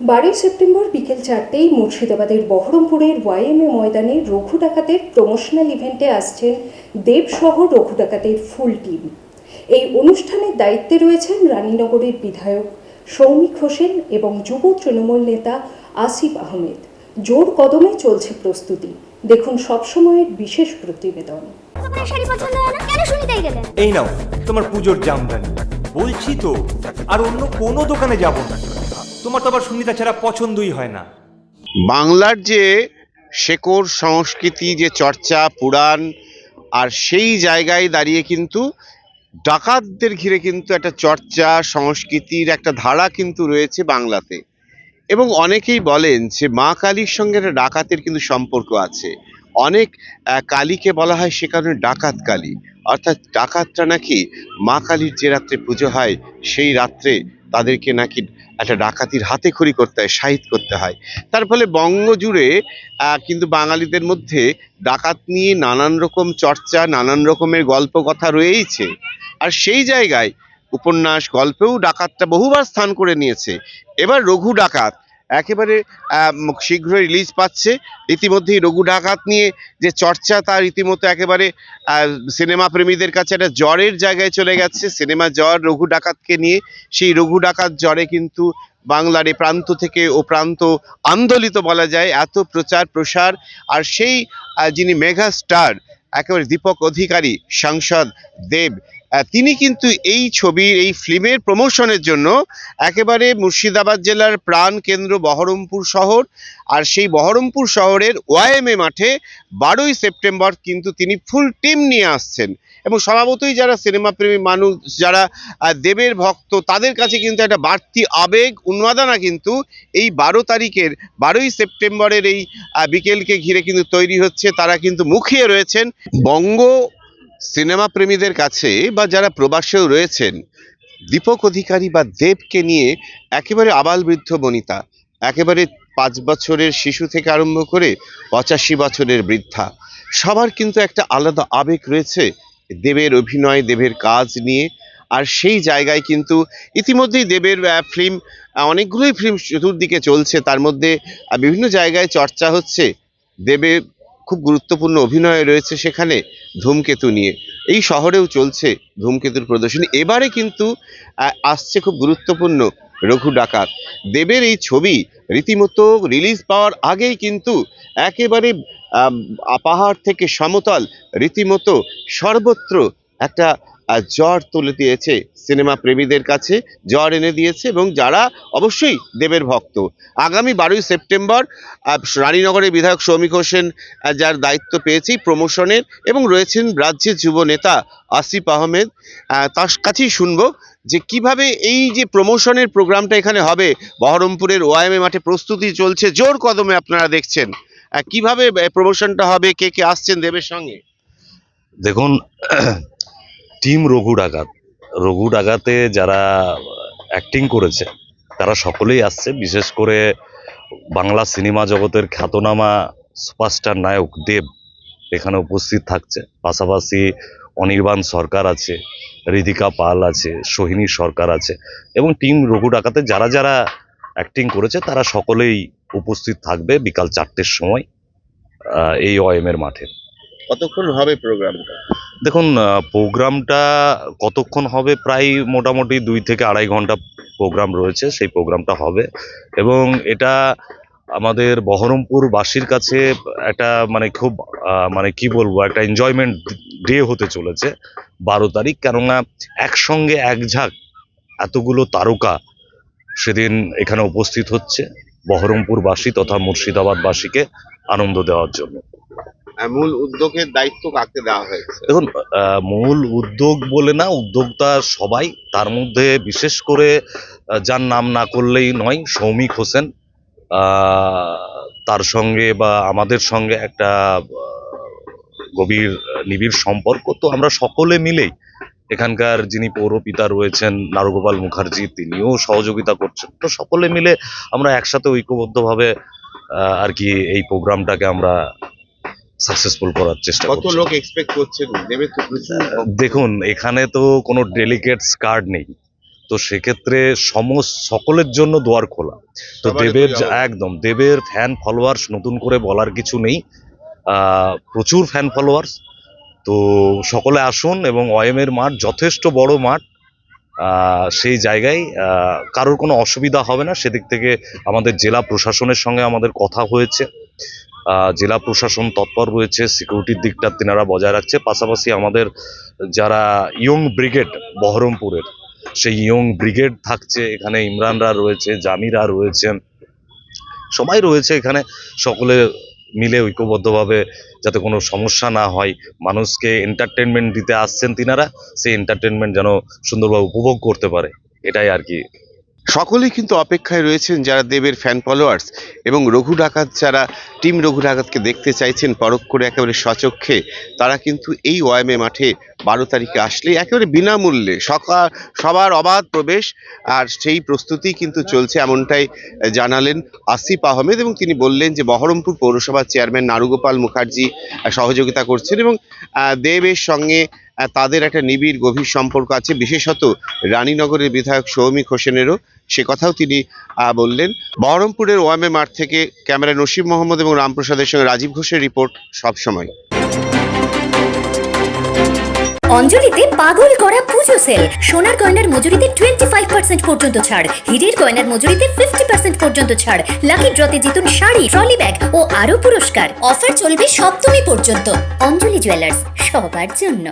বারোই সেপ্টেম্বর বিকেল চারটেই মুর্শিদাবাদের বহরমপুরের ওয়াইএমএ ময়দানে রঘু ডাকাতের প্রমোশনাল ইভেন্টে আসছেন দেবসহ রঘু ডাকাতের ফুল টিম এই অনুষ্ঠানের দায়িত্বে রয়েছেন রানীনগরের বিধায়ক সৌমিক হোসেন এবং যুব তৃণমূল নেতা আসিফ আহমেদ। জোর কদমে চলছে প্রস্তুতি। দেখুন সবসময়ের বিশেষ প্রতিবেদন। এই নাও তোমার পুজোর জামদানি। বলছি তো আর অন্য কোনো দোকানে যাব না। তোমার তো আবার সুনিতা ছাড়া পছন্দই হয় না। বাংলার যে শেকড় সংস্কৃতি, যে চর্চা, পুরাণ, আর সেই জায়গায় দাঁড়িয়ে কিন্তু ডাকাতদের ঘিরে কিন্তু একটা চর্চা, সংস্কৃতির একটা ধারা কিন্তু রয়েছে বাংলাতে। এবং অনেকেই বলেন যে মা কালীর সঙ্গে একটা ডাকাতের কিন্তু সম্পর্ক আছে। অনেক কালীকে বলা হয় সে কারণে ডাকাত কালী। অর্থাৎ ডাকাতটা নাকি মা কালীর যে রাত্রে পুজো হয়, সেই রাত্রে তাদেরকে নাকি একটা ডাকাতির হাতে খড়ি করতে হয়, শাহিদ করতে হয়। তার ফলে বঙ্গজুড়ে কিন্তু বাঙালিদের মধ্যে ডাকাত নিয়ে নানান রকম চর্চা, নানান রকমের গল্প কথা রয়েইছে। আর সেই জায়গায় উপন্যাস গল্পেও ডাকাতটা বহুবার স্থান করে নিয়েছে। এবার রঘু ডাকাত একেবারে শীঘ্রই রিলিজ পাচ্ছে। ইতিমধ্যেই রঘু ডাকাত নিয়ে যে চর্চা, তার রীতিমতো একেবারে সিনেমা প্রেমীদের কাছে একটা জ্বরের জায়গায় চলে গেছে। সিনেমা জ্বর রঘু ডাকাতকে নিয়ে। সেই রঘু ডাকাত জ্বরে কিন্তু বাংলার এ প্রান্ত থেকে ও প্রান্ত আন্দোলিত বলা যায়। এত প্রচার, প্রসার। আর সেই যিনি মেগা স্টার, একেবারে দীপক অধিকারী, সাংসদ দেব তিনি কিন্তু এই ছবির, এই ফিল্মের প্রমোশনের জন্য একেবারে মুর্শিদাবাদ জেলার প্রাণ কেন্দ্র বহরমপুর শহর আর সেই বহরমপুর শহরের ওয়াইএমএ মাঠে বারোই সেপ্টেম্বর কিন্তু তিনি ফুল টিম নিয়ে আসছেন। এবং স্বভাবতই যারা সিনেমা প্রেমী মানুষ, যারা দেবের ভক্ত, তাদের কাছে কিন্তু একটা বাড়তি আবেগ, উন্মাদনা কিন্তু এই বারো তারিখের, বারোই সেপ্টেম্বরের এই বিকেলকে ঘিরে কিন্তু তৈরি হচ্ছে। তারা কিন্তু মুখিয়ে রয়েছেন বঙ্গ সিনেমা প্রেমীদের কাছে বা যারা প্রবাসেও রয়েছেন, দীপক অধিকারী বা দেবকে নিয়ে একেবারে আবাল বৃদ্ধ বনিতা, একেবারে পাঁচ বছরের শিশু থেকে আরম্ভ করে পঁচাশি বছরের বৃদ্ধা, সবার কিন্তু একটা আলাদা আবেগ রয়েছে দেবের অভিনয়, দেবের কাজ নিয়ে। আর সেই জায়গায় কিন্তু ইতিমধ্যেই দেবের ফিল্ম অনেকগুলোই ফিল্ম চতুর্দিকে চলছে। তার মধ্যে বিভিন্ন জায়গায় চর্চা হচ্ছে। দেবের খুব গুরুত্বপূর্ণ অভিনয় রয়েছে সেখানে ধূমকেতু নিয়ে। এই শহরেও চলছে ধূমকেতুর প্রদর্শনী। এবারে কিন্তু আসছে খুব গুরুত্বপূর্ণ রঘু ডাকাত। দেবের এই ছবি রীতিমতো রিলিজ পাওয়ার আগেই কিন্তু একেবারে পাহাড় থেকে সমতল, রীতিমতো সর্বত্র একটা জ্বর তুলে দিয়েছে সিনেমা প্রেমীদের কাছে, জ্বর এনে দিয়েছে এবং যারা অবশ্যই দেবের ভক্ত। আগামী বারোই সেপ্টেম্বর রানীনগরের বিধায়ক সৌমিক হোসেন যার দায়িত্ব পেয়েছি প্রমোশনের এবং রয়েছেন রাজ্যের যুব নেতা আসিফ আহমেদ তার কাছেই শুনব যে কীভাবে এই যে প্রমোশনের প্রোগ্রামটা এখানে হবে, বহরমপুরের ওয়াইএমএ মাঠে প্রস্তুতি চলছে, জোর কদমে আপনারা দেখছেন। কীভাবে প্রমোশনটা হবে, কে কে আসছেন দেবের সঙ্গে? দেখুন টিম রঘু ডাকাত। রঘু ডাকাতে যারা অ্যাক্টিং করেছে, তারা সকলেই আসছে। বিশেষ করে বাংলা সিনেমা জগতের খ্যাতনামা সুপারস্টার নায়ক দেব এখানে উপস্থিত থাকছে। পাশাপাশি অনির্বাণ সরকার আছে, রিধিকা পাল আছে, সোহিনী সরকার আছে এবং টিম রঘু ডাকাতে যারা যারা অ্যাক্টিং করেছে, তারা সকলেই উপস্থিত থাকবে বিকাল চারটের সময় এই ওএমের মাঠে। কতক্ষণ হবে প্রোগ্রামটা দেখুন প্রোগ্রামটা কতক্ষণ হবে? প্রায় মোটামুটি দুই থেকে আড়াই ঘণ্টা প্রোগ্রাম রয়েছে, সেই প্রোগ্রামটা হবে। এবং এটা আমাদের বহরমপুরবাসীর কাছে একটা মানে খুব মানে কি বলব, একটা এনজয়মেন্ট ডে হতে চলেছে বারো তারিখ। কেননা একসঙ্গে এক ঝাঁক এতগুলো তারকা সেদিন এখানে উপস্থিত হচ্ছে বহরমপুরবাসী তথা মুর্শিদাবাদবাসীকে আনন্দ দেওয়ার জন্য। মূল উদ্যোগের দায়িত্ব কাকে দেওয়া হয়েছে? দেখুন মূল উদ্যোগ বলে না, উদ্যোক্তা সবাই, তার মধ্যে বিশেষ করে যার নাম না করলেই নয়, সৌমিক হোসেন। তার সঙ্গে বা আমাদের সঙ্গে একটা গভীর, নিবিড় সম্পর্ক। তো আমরা সকলে মিলেই এখানকার যিনি পৌরপিতা রয়েছেন, নারুগোপাল মুখার্জি, তিনিও সহযোগিতা করছেন। তো সকলে মিলে আমরা একসাথে ঐক্যবদ্ধভাবে আর কি এই প্রোগ্রামটাকে আমরা সাকসেসফুল করার চেষ্টা কত লোক এক্সপেক্ট করছেন দেবের তো দেখুন এখানে তো কোনো ডেলিকেটস কার্ড নেই। তো সেক্ষেত্রে সমস্ত সকলের জন্য দুয়ার খোলা। তো দেবের। একদম দেবের ফ্যান ফলোয়ার্স নতুন করে বলার কিছু নেই। প্রচুর ফ্যান ফলোয়ার্স তো সকলে আসুন এবং ওয়াইএমের মাঠ যথেষ্ট বড় মাঠ। আহ, সেই জায়গায় কারোর কোনো অসুবিধা হবে না। সেদিক থেকে আমাদের জেলা প্রশাসনের সঙ্গে আমাদের কথা হয়েছে। জেলা প্রশাসন তৎপর রয়েছে সিকিউরিটির দিকটা তেনারা বজায় রাখছে। পাশাপাশি আমাদের যারা ইয়ং ব্রিগেড বহরমপুরের, সেই ইয়ং ব্রিগেড থাকছে, এখানে ইমরানরা রয়েছে, জামিরা রয়েছেন, সবাই রয়েছে এখানে। সকলে মিলে ঐক্যবদ্ধভাবে যাতে কোনো সমস্যা না হয়, মানুষকে এন্টারটেনমেন্ট দিতে আসছেন তিনারা, সেই এন্টারটেনমেন্ট যেন সুন্দরভাবে উপভোগ করতে পারে, এটাই আর কি সকলেই কিন্তু অপেক্ষায় রয়েছেন যারা দেবের ফ্যান ফলোয়ার্স এবং রঘু ডাকাত যারা টিম রঘু ডাকাতকে দেখতে চাইছেন, পরখ করে একেবারে সচক্ষে, তারা কিন্তু এই ওয়াইমে মাঠে বারো তারিখে আসলে একেবারে বিনামূল্যে সকাল সবার অবাধ প্রবেশ আর সেই প্রস্তুতি কিন্তু চলছে এমনটাই জানালেন আসিফ আহমেদ এবং তিনি বললেন যে বহরমপুর পৌরসভার চেয়ারম্যান নারুগোপাল মুখার্জি সহযোগিতা করছেন এবং দেবের সঙ্গে তাদের একটা নিবিড় গভীর সম্পর্ক আছে, বিশেষত রানীনগরের বিধায়ক সৌমিক হোসেনেরও। সে কথাও তিনি বললেন। বহরমপুরের ওয়ামে মাঠ থেকে ক্যামেরা নসিম মোহাম্মদ এবং রামপ্রসাদের সঙ্গে রাজীব ঘোষের রিপোর্ট সবসময় অঞ্জলিতে পাগল করা পুজো সেল। সোনার গয়নার মজুরিতে টোয়েন্টি ফাইভ পার্সেন্ট পর্যন্ত ছাড়। হীরের গয়নার মজুরিতে ফিফটি পার্সেন্ট পর্যন্ত ছাড়। লাকি ড্রতে জিতুন শাড়ি, ট্রলি ব্যাগ ও আরও পুরস্কার। অফার চলবে সপ্তমী পর্যন্ত। অঞ্জলি জুয়েলার্স, সবার জন্য।